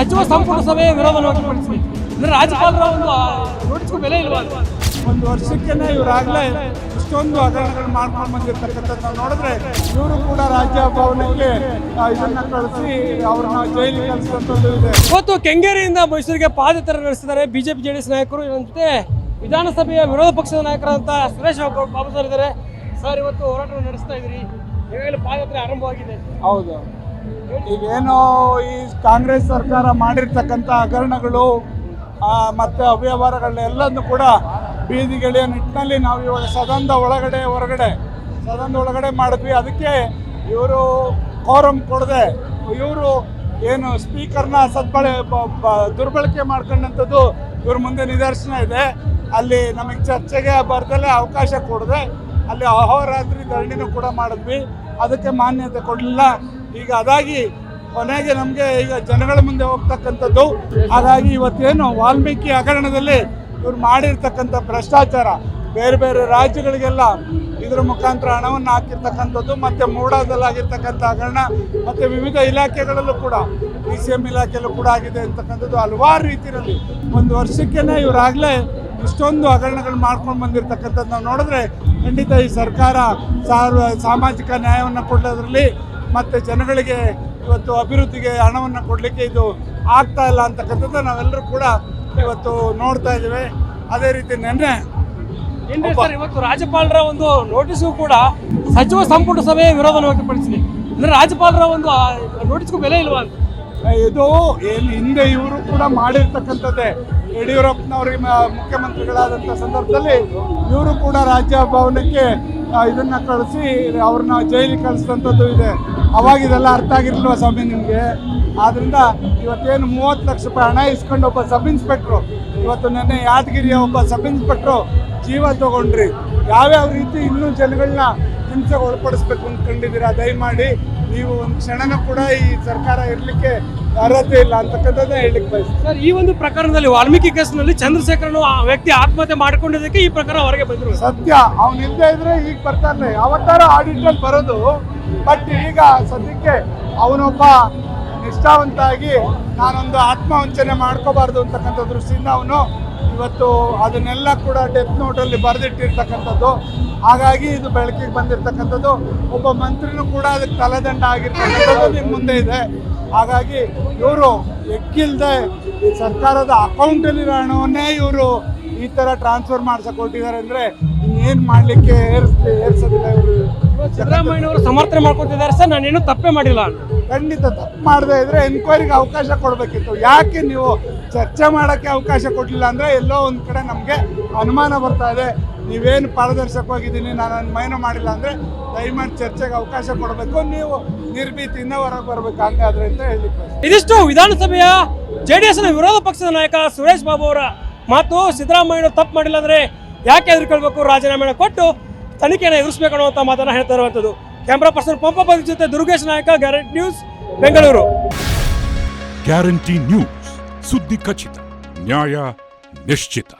ಸಚಿವ ಸಂಪುಟ ಸಭೆಯ ವಿರೋಧವನ್ನು ವ್ಯಕ್ತಪಡಿಸಿ ಅಂದ್ರೆ ರಾಜ್ಯಪಾಲರ ಒಂದು ನೋಟಿಸ್ಗೂ ಬೆಲೆ ಇಲ್ವಾ ಒಂದು ವರ್ಷಕ್ಕೆ ಇವರಾಗಲೇ ಇಷ್ಟೊಂದು ಹಗರಣಗಳು ಮಾಡ್ಕೊಂಡು ಬಂದಿರ್ತಕ್ಕಂಥದ್ದು ನಾವು ನೋಡಿದ್ರೆ ಇವರು ಕೂಡ ರಾಜ್ಯ ಭವನಕ್ಕೆ ಇದನ್ನ ಕಳಿಸಿ ಅವ್ರನ್ನ ಜೈಲಿಗೆ ಕಳಿಸಿದಂಥದ್ದು ಇದೆ. ಇವತ್ತು ಕೆಂಗೇರಿಯಿಂದ ಮೈಸೂರಿಗೆ ಪಾದಯಾತ್ರೆ ನಡೆಸಿದ್ದಾರೆ ಬಿಜೆಪಿ ಜೆಡಿಎಸ್ ನಾಯಕರು. ಜೊತೆ ವಿಧಾನಸಭೆಯ ವಿರೋಧ ಪಕ್ಷದ ನಾಯಕರಂತ ಸುರೇಶ್ ಬಾಬು ಸರ್ ಇದ್ದಾರೆ. ಸರ್ ಇವತ್ತು ಹೋರಾಟ ನಡೆಸ್ತಾ ಇದ್ರಿ ಈಗಾಗಲೇ ಪಾದಯಾತ್ರೆ ಆರಂಭವಾಗಿದೆ. ಹೌದು. ಈಗೇನು ಈ ಕಾಂಗ್ರೆಸ್ ಸರ್ಕಾರ ಮಾಡಿರ್ತಕ್ಕಂಥ ಹಗರಣಗಳು ಮತ್ತು ಅವ್ಯವಹಾರಗಳನ್ನೆಲ್ಲದನ್ನು ಕೂಡ ಬೀದಿಗೆಳೆಯ ನಿಟ್ಟಿನಲ್ಲಿ ನಾವು ಇವಾಗ ಸದನದ ಒಳಗಡೆ, ಹೊರಗಡೆ, ಸದನದ ಒಳಗಡೆ ಮಾಡಿದ್ವಿ. ಅದಕ್ಕೆ ಇವರು ಕೋರಂ ಕೊಡದೆ, ಇವರು ಏನು ಸ್ಪೀಕರ್ನ ಸದ್ಬಳೆ ದುರ್ಬಳಕೆ ಮಾಡ್ಕೊಂಡಂಥದ್ದು ಇವ್ರ ಮುಂದೆ ನಿದರ್ಶನ ಇದೆ. ಅಲ್ಲಿ ನಮಗೆ ಚರ್ಚೆಗೆ ಬರದಲ್ಲೇ ಅವಕಾಶ ಕೊಡದೆ, ಅಲ್ಲಿ ಅಹೋರಾತ್ರಿ ಧರಣಿನೂ ಕೂಡ ಮಾಡಿದ್ವಿ. ಅದಕ್ಕೆ ಮಾನ್ಯತೆ ಕೊಡಲಿಲ್ಲ. ಈಗ ಅದಾಗಿ ಕೊನೆಗೆ ನಮಗೆ ಈಗ ಜನಗಳ ಮುಂದೆ ಹೋಗ್ತಕ್ಕಂಥದ್ದು. ಹಾಗಾಗಿ ಇವತ್ತೇನು ವಾಲ್ಮೀಕಿ ಹಗರಣದಲ್ಲಿ ಇವ್ರು ಮಾಡಿರ್ತಕ್ಕಂಥ ಭ್ರಷ್ಟಾಚಾರ, ಬೇರೆ ಬೇರೆ ರಾಜ್ಯಗಳಿಗೆಲ್ಲ ಇದರ ಮುಖಾಂತರ ಹಣವನ್ನು ಹಾಕಿರ್ತಕ್ಕಂಥದ್ದು, ಮತ್ತು ಮೂಡಾದಲ್ಲಾಗಿರ್ತಕ್ಕಂಥ ಹಗರಣ, ಮತ್ತು ವಿವಿಧ ಇಲಾಖೆಗಳಲ್ಲೂ ಕೂಡ ಡಿ ಸಿ ಎಂ ಇಲಾಖೆಯಲ್ಲೂ ಕೂಡ ಆಗಿದೆ ಅಂತಕ್ಕಂಥದ್ದು ಹಲವಾರು ರೀತಿಯಲ್ಲಿ ಒಂದು ವರ್ಷಕ್ಕೇನೆ ಇವರಾಗಲೇ ಇಷ್ಟೊಂದು ಹಗರಣಗಳು ಮಾಡ್ಕೊಂಡು ಬಂದಿರತಕ್ಕಂಥದ್ದು ನಾವು ನೋಡಿದ್ರೆ ಖಂಡಿತ ಈ ಸರ್ಕಾರ ಸಾಮಾಜಿಕ ನ್ಯಾಯವನ್ನು ಕೊಡೋದ್ರಲ್ಲಿ ಮತ್ತು ಜನಗಳಿಗೆ ಇವತ್ತು ಅಭಿವೃದ್ಧಿಗೆ ಹಣವನ್ನು ಕೊಡಲಿಕ್ಕೆ ಇದು ಆಗ್ತಾ ಇಲ್ಲ ಅಂತಕ್ಕಂಥದ್ದು ನಾವೆಲ್ಲರೂ ಕೂಡ ಇವತ್ತು ನೋಡ್ತಾ ಇದ್ದೇವೆ. ಅದೇ ರೀತಿ ನಿನ್ನೆ ಇವತ್ತು ರಾಜ್ಯಪಾಲರ ಒಂದು ನೋಟಿಸ್ಗೂ ಕೂಡ ಸಚಿವ ಸಂಪುಟ ಸಭೆಯ ವಿರೋಧ ವ್ಯಕ್ತಪಡಿಸಿದೆ. ಅಂದ್ರೆ ರಾಜ್ಯಪಾಲರ ಒಂದು ನೋಟಿಸ್ಗೂ ಬೆಲೆ ಇಲ್ವಾ ಅಂತ? ಇದು ಏನು ಹಿಂದೆ ಇವರು ಕೂಡ ಮಾಡಿರ್ತಕ್ಕಂಥದ್ದೇ. ಯಡಿಯೂರಪ್ಪನವ್ರಿಗೆ ಮುಖ್ಯಮಂತ್ರಿಗಳಾದಂಥ ಸಂದರ್ಭದಲ್ಲಿ ಇವರು ಕೂಡ ರಾಜ್ಯ ಭವನಕ್ಕೆ ಇದನ್ನು ಇದನ್ನ ಕಳಿಸಿ ಅವ್ರನ್ನ ಜೈಲಿಗೆ ಕಳಿಸಿದಂಥದ್ದು ಇದೆ. ಅವಾಗ ಇದೆಲ್ಲ ಅರ್ಥ ಆಗಿರಲಿಲ್ವ ಸ್ವಾಮಿ ನಿಮಗೆ? ಆದ್ದರಿಂದ ಇವತ್ತೇನು ಮೂವತ್ತು ಲಕ್ಷ ರೂಪಾಯಿ ಹಣ ಇಸ್ಕೊಂಡು ಒಬ್ಬ ಸಬ್ ಇನ್ಸ್ಪೆಕ್ಟ್ರು ಇವತ್ತು ನೆನ್ನೆ ಯಾದಗಿರಿಯ ಒಬ್ಬ ಸಬ್ ಇನ್ಸ್ಪೆಕ್ಟ್ರು ಜೀವ ತಗೊಂಡ್ರಿ. ಯಾವ್ಯಾವ ರೀತಿ ಇನ್ನೂ ಜನಗಳನ್ನ ಹಿಂಸೆಗೆ ಒಳಪಡಿಸ್ಬೇಕು ಅಂದ್ಕೊಂಡಿದ್ದೀರಾ ದಯಮಾಡಿ ನೀವು ಒಂದು ಕ್ಷಣನೂ ಕೂಡ ಈ ಸರ್ಕಾರ ಇರಲಿಕ್ಕೆ ಅರ್ಹತೆ ಇಲ್ಲ ಅಂತಕ್ಕಂಥದ್ದೇ ಹೇಳಲಿಕ್ಕೆ ಬಯಸ್ತೀನಿ. ಸರ್ ಈ ಒಂದು ಪ್ರಕರಣದಲ್ಲಿ ವಾಲ್ಮೀಕಿ ಕೇಸ್ನಲ್ಲಿ ಚಂದ್ರಶೇಖರನು ಆ ವ್ಯಕ್ತಿ ಆತ್ಮಹತ್ಯೆ ಮಾಡ್ಕೊಂಡಿದ್ದಕ್ಕೆ ಈ ಪ್ರಕಾರ ಹೊರಗೆ ಬಂದರು ಸತ್ಯ ಅವ್ನು ಇಲ್ಲದೆ ಇದ್ರೆ ಈಗ ಬರ್ತಾನೆ. ಅವತ್ತಾರ ಆಡಿಟಲ್ಲಿ ಬರೋದು. ಬಟ್ ಈಗ ಸದ್ಯಕ್ಕೆ ಅವನೊಬ್ಬ ನಿಷ್ಠಾವಂತ ಆಗಿ ನಾನೊಂದು ಆತ್ಮವಂಚನೆ ಮಾಡ್ಕೋಬಾರ್ದು ಅಂತಕ್ಕಂಥ ದೃಷ್ಟಿಯಿಂದ ಅವನು ಇವತ್ತು ಅದನ್ನೆಲ್ಲ ಕೂಡ ಡೆತ್ ನೋಟಲ್ಲಿ ಬರೆದಿಟ್ಟಿರ್ತಕ್ಕಂಥದ್ದು. ಹಾಗಾಗಿ ಇದು ಬೆಳಕಿಗೆ ಬಂದಿರತಕ್ಕಂಥದ್ದು. ಒಬ್ಬ ಮಂತ್ರಿನೂ ಕೂಡ ಅದಕ್ಕೆ ತಲೆದಂಡ ಆಗಿರ್ತಕ್ಕಂಥದ್ದು ನಿಮ್ಮ ಮುಂದೆ ಇದೆ. ಹಾಗಾಗಿ ಇವರು ಎಕ್ಕಿಲ್ಲದೆ ಸರ್ಕಾರದ ಅಕೌಂಟಲ್ಲಿರೋ ಹಣವನ್ನೇ ಇವರು ಈ ಥರ ಟ್ರಾನ್ಸ್ಫರ್ ಮಾಡ್ಸಕ್ಕೆ ಹೊರಟಿದ್ದಾರೆ ಅಂದರೆ ಇನ್ನೇನು ಮಾಡಲಿಕ್ಕೆ ಏರಿಸ್ ಏರ್ಸೋದಿಲ್ಲ ಇವರು. ಸಿದ್ದರಾಮಯ್ಯ ಅವರು ಸಮರ್ಥನೆ ಮಾಡ್ಕೊತಿದ್ದಾರೆ ಸರ್, ನಾನೇನು ತಪ್ಪೇ ಮಾಡಿಲ್ಲ. ಖಂಡಿತ ತಪ್ಪು ಮಾಡದೇ ಇದ್ರೆ ಎನ್ಕ್ವೈರಿಗೆ ಅವಕಾಶ ಕೊಡಬೇಕಿತ್ತು. ಯಾಕೆ ನೀವು ಚರ್ಚೆ ಮಾಡೋಕ್ಕೆ ಅವಕಾಶ ಕೊಡಲಿಲ್ಲ ಅಂದರೆ ಎಲ್ಲೋ ಒಂದು ಕಡೆ ನಮಗೆ ಅನುಮಾನ ಬರ್ತಾ ಇದೆ. ನೀವೇನು ಪಾರದರ್ಶಕವಾಗಿದ್ದೀನಿ ನಾನು ಅನುಮಾನ ಮಾಡಿಲ್ಲ ಅಂದರೆ ದಯಮಾಡಿ ಚರ್ಚೆಗೆ ಅವಕಾಶ ಕೊಡಬೇಕು. ನೀವು ನಿರ್ಭೀತಿಯಿಂದ ಹೊರಗೆ ಬರಬೇಕು. ಹಂಗಾದ್ರೆ ಅಂತ ಹೇಳಿ ಇದಿಷ್ಟು ವಿಧಾನಸಭೆಯ ಜೆಡಿಎಸ್ನ ವಿರೋಧ ಪಕ್ಷದ ನಾಯಕ ಸುರೇಶ್ ಬಾಬು ಅವರ ಮಾತು ಸಿದ್ದರಾಮಯ್ಯ ತಪ್ಪು ಮಾಡಿಲ್ಲ ಅಂದರೆ ಯಾಕೆ ಎದುರ್ಕೊಳ್ಬೇಕು? ರಾಜೀನಾಮೆ ಕೊಟ್ಟು ತನಿಖೆಯನ್ನು ಎದುರಿಸಬೇಕು ಅನ್ನುವಂಥ ಮಾತನ್ನು ಹೇಳ್ತಾ ಇರುವಂಥದ್ದು ಕ್ಯಾಮ್ರಾ ಪರ್ಸನ್ ಪಂಪ ಜೊತೆ Durgesh Nayak, guarantee news, Bengaluru. Guarantee news, ಸುದ್ದಿ ಖಚಿತ, ನ್ಯಾಯ ನಿಶ್ಚಿತ.